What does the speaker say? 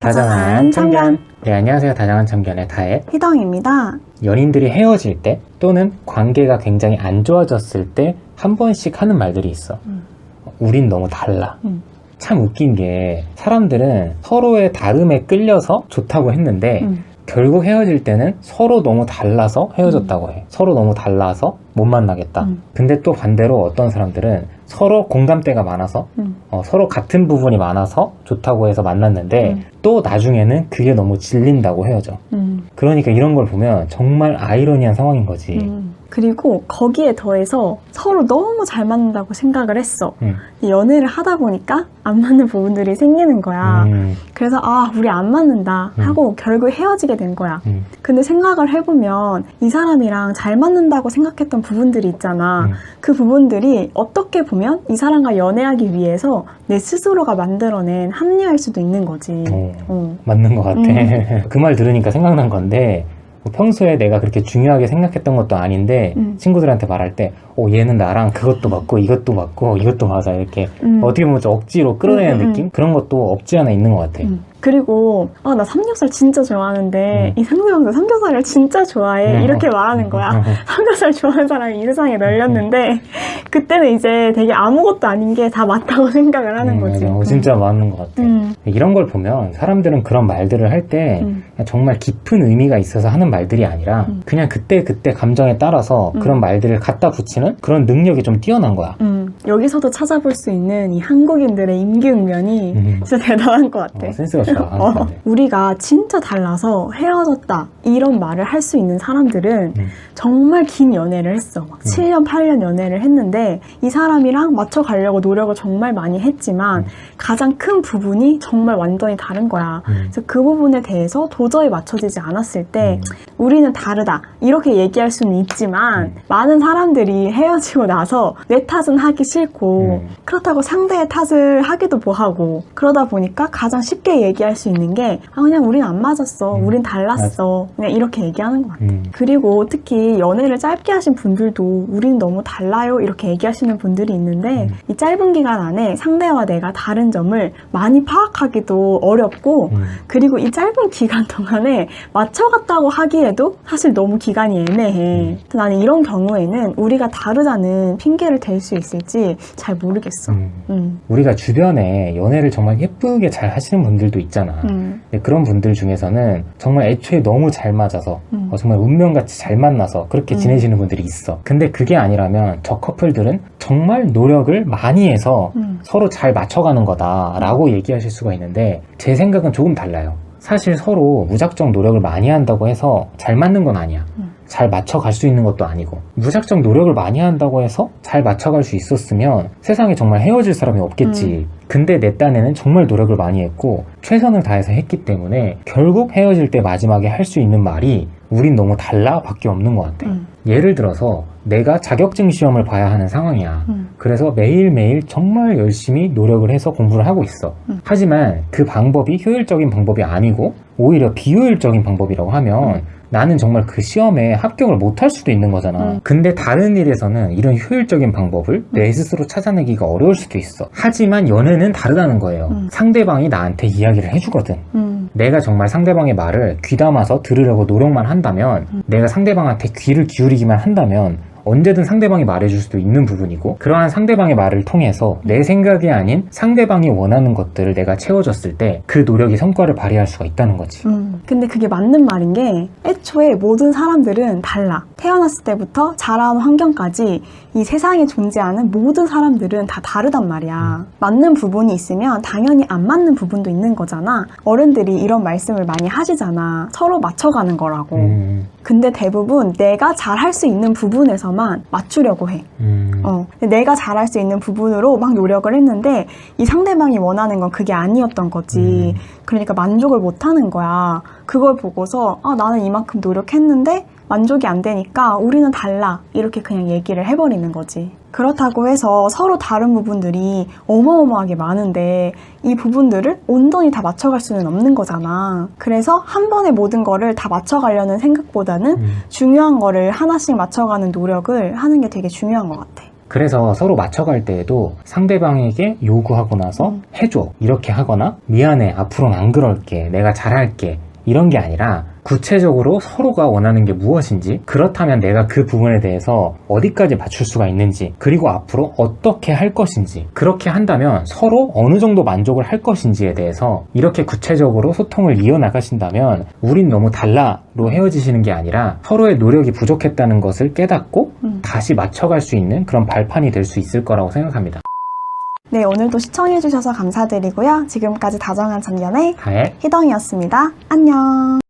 다정한 참견. 네, 안녕하세요. 다정한 참견의 다혜. 희덩입니다. 연인들이 헤어질 때 또는 관계가 굉장히 안 좋아졌을 때 한 번씩 하는 말들이 있어. 음. 우린 너무 달라. 음. 참 웃긴 게 사람들은 서로의 다름에 끌려서 좋다고 했는데 음. 결국 헤어질 때는 서로 너무 달라서 헤어졌다고 해. 서로 너무 달라서 못 만나겠다. 음. 근데 또 반대로 어떤 사람들은 서로 공감대가 많아서 음. 어, 서로 같은 부분이 많아서 좋다고 해서 만났는데 음. 또 나중에는 그게 너무 질린다고 헤어져. 음. 그러니까 이런 걸 보면 정말 아이러니한 상황인 거지. 음. 그리고 거기에 더해서 서로 너무 잘 맞는다고 생각을 했어. 음. 연애를 하다 보니까 안 맞는 부분들이 생기는 거야. 음, 그래서 아, 우리 안 맞는다 하고 결국 헤어지게 된 거야. 음, 근데 생각을 해보면 이 사람이랑 잘 맞는다고 생각했던 부분들이 있잖아. 음. 그 부분들이 어떻게 보면 이 사람과 연애하기 위해서 내 스스로가 만들어낸 합리화일 수도 있는 거지. 어, 어. 맞는 것 같아. 음. 그말 들으니까 생각난 건데 뭐 평소에 내가 그렇게 중요하게 생각했던 것도 아닌데 음. 친구들한테 말할 때 어, 얘는 나랑 그것도 맞고 이것도 맞고 이것도 맞아 이렇게 음. 어떻게 보면 좀 억지로 끌어내는 음, 음, 음. 느낌? 그런 것도 없지 않아 있는 것 같아. 음. 그리고 아, 나 삼겹살 진짜 좋아하는데 음. 이 상대방도 삼겹살을 진짜 좋아해 음. 이렇게 말하는 거야. 삼겹살 좋아하는 사람이 이 세상에 널렸는데 그때는 이제 되게 아무것도 아닌 게 다 맞다고 생각을 하는 음, 거지. 맞아. 어, 진짜 맞는 것 같아. 음. 이런 걸 보면 사람들은 그런 말들을 할 때 음. 정말 깊은 의미가 있어서 하는 말들이 아니라 음. 그냥 그때 그때 감정에 따라서 음. 그런 말들을 갖다 붙이는 그런 능력이 좀 뛰어난 거야. 음. 여기서도 찾아볼 수 있는 이 한국인들의 임기응변이 음. 진짜 대단한 것 같아. 어, 센스가 좋아. 어. 우리가 진짜 달라서 헤어졌다 이런 말을 할 수 있는 사람들은 음. 정말 긴 연애를 했어 막 7년 8년 연애를 했는데 이 사람이랑 맞춰 가려고 노력을 정말 많이 했지만 음. 가장 큰 부분이 정말 완전히 다른 거야 음. 그래서 그 부분에 대해서 도저히 맞춰지지 않았을 때 음. 우리는 다르다 이렇게 얘기할 수는 있지만 음. 많은 사람들이 헤어지고 나서 내 탓은 하기 싫고 음. 그렇다고 상대의 탓을 하기도 뭐하고 그러다 보니까 가장 쉽게 얘기할 수 있는 게 아, 그냥 우린 안 맞았어 음. 우린 달랐어 그냥 이렇게 얘기하는 것 같아 음. 그리고 특히 연애를 짧게 하신 분들도 우린 너무 달라요 이렇게 얘기하시는 분들이 있는데 음. 이 짧은 기간 안에 상대와 내가 다른 점을 많이 파악하기도 어렵고 음. 그리고 이 짧은 기간 동안에 맞춰갔다고 하기에도 사실 너무 기간이 애매해. 음. 나는 이런 경우에는 우리가 다르다는 핑계를 댈 수 있을지 잘 모르겠어. 음. 음. 우리가 주변에 연애를 정말 예쁘게 잘 하시는 분들도 있잖아. 음. 근데 그런 분들 중에서는 정말 애초에 너무 잘 맞아서 음. 어, 정말 운명같이 잘 만나서 그렇게 음. 지내시는 분들이 있어. 근데 그게 아니라면 저 커플들은 정말 노력을 많이 해서 음. 서로 잘 맞춰가는 거다라고 얘기하실 수가 있는데 제 생각은 조금 달라요. 사실 서로 무작정 노력을 많이 한다고 해서 잘 맞는 건 아니야. 음. 잘 맞춰갈 수 있는 것도 아니고 무작정 노력을 많이 한다고 해서 잘 맞춰갈 수 있었으면 세상에 정말 헤어질 사람이 없겠지. 근데 내 딴에는 정말 노력을 많이 했고 최선을 다해서 했기 때문에 결국 헤어질 때 마지막에 할 수 있는 말이 우린 너무 달라 밖에 없는 것 같아. 음. 예를 들어서 내가 자격증 시험을 봐야 하는 상황이야. 음. 그래서 매일매일 정말 열심히 노력을 해서 공부를 하고 있어. 음. 하지만 그 방법이 효율적인 방법이 아니고 오히려 비효율적인 방법이라고 하면 음. 나는 정말 그 시험에 합격을 못 할 수도 있는 거잖아. 음. 근데 다른 일에서는 이런 효율적인 방법을 내 스스로 찾아내기가 어려울 수도 있어. 하지만 연애는 다르다는 거예요. 음. 상대방이 나한테 이야기를 해주거든. 음. 내가 정말 상대방의 말을 귀담아서 들으려고 노력만 한다면 음. 내가 상대방한테 귀를 기울이기만 한다면 언제든 상대방이 말해줄 수도 있는 부분이고 그러한 상대방의 말을 통해서 내 생각이 아닌 상대방이 원하는 것들을 내가 채워줬을 때 그 노력이 성과를 발휘할 수가 있다는 거지. 음. 근데 그게 맞는 말인 게 애초에 모든 사람들은 달라. 태어났을 때부터 자라온 환경까지 이 세상에 존재하는 모든 사람들은 다 다르단 말이야. 맞는 부분이 있으면 당연히 안 맞는 부분도 있는 거잖아. 어른들이 이런 말씀을 많이 하시잖아. 서로 맞춰가는 거라고. 음, 근데 대부분 내가 잘 할 수 있는 부분에서만 맞추려고 해. 음, 어, 내가 잘할 수 있는 부분으로 막 노력을 했는데 이 상대방이 원하는 건 그게 아니었던 거지. 음. 그러니까 만족을 못 하는 거야. 그걸 보고서 아, 나는 이만큼 노력했는데 만족이 안 되니까 우리는 달라. 이렇게 그냥 얘기를 해버리는 거지. 그렇다고 해서 서로 다른 부분들이 어마어마하게 많은데 이 부분들을 온전히 다 맞춰갈 수는 없는 거잖아. 그래서 한 번에 모든 거를 다 맞춰가려는 생각보다는 음. 중요한 거를 하나씩 맞춰가는 노력을 하는 게 되게 중요한 것 같아. 그래서 서로 맞춰갈 때에도 상대방에게 요구하고 나서 음. 해줘. 이렇게 하거나 미안해. 앞으로는 안 그럴게. 내가 잘할게. 이런 게 아니라 구체적으로 서로가 원하는 게 무엇인지 그렇다면 내가 그 부분에 대해서 어디까지 맞출 수가 있는지 그리고 앞으로 어떻게 할 것인지 그렇게 한다면 서로 어느 정도 만족을 할 것인지에 대해서 이렇게 구체적으로 소통을 이어나가신다면 우린 너무 달라로 헤어지시는 게 아니라 서로의 노력이 부족했다는 것을 깨닫고 음. 다시 맞춰갈 수 있는 그런 발판이 될 수 있을 거라고 생각합니다. 네, 오늘도 시청해주셔서 감사드리고요. 지금까지 다정한 전연의 다혜 희덩이었습니다. 안녕.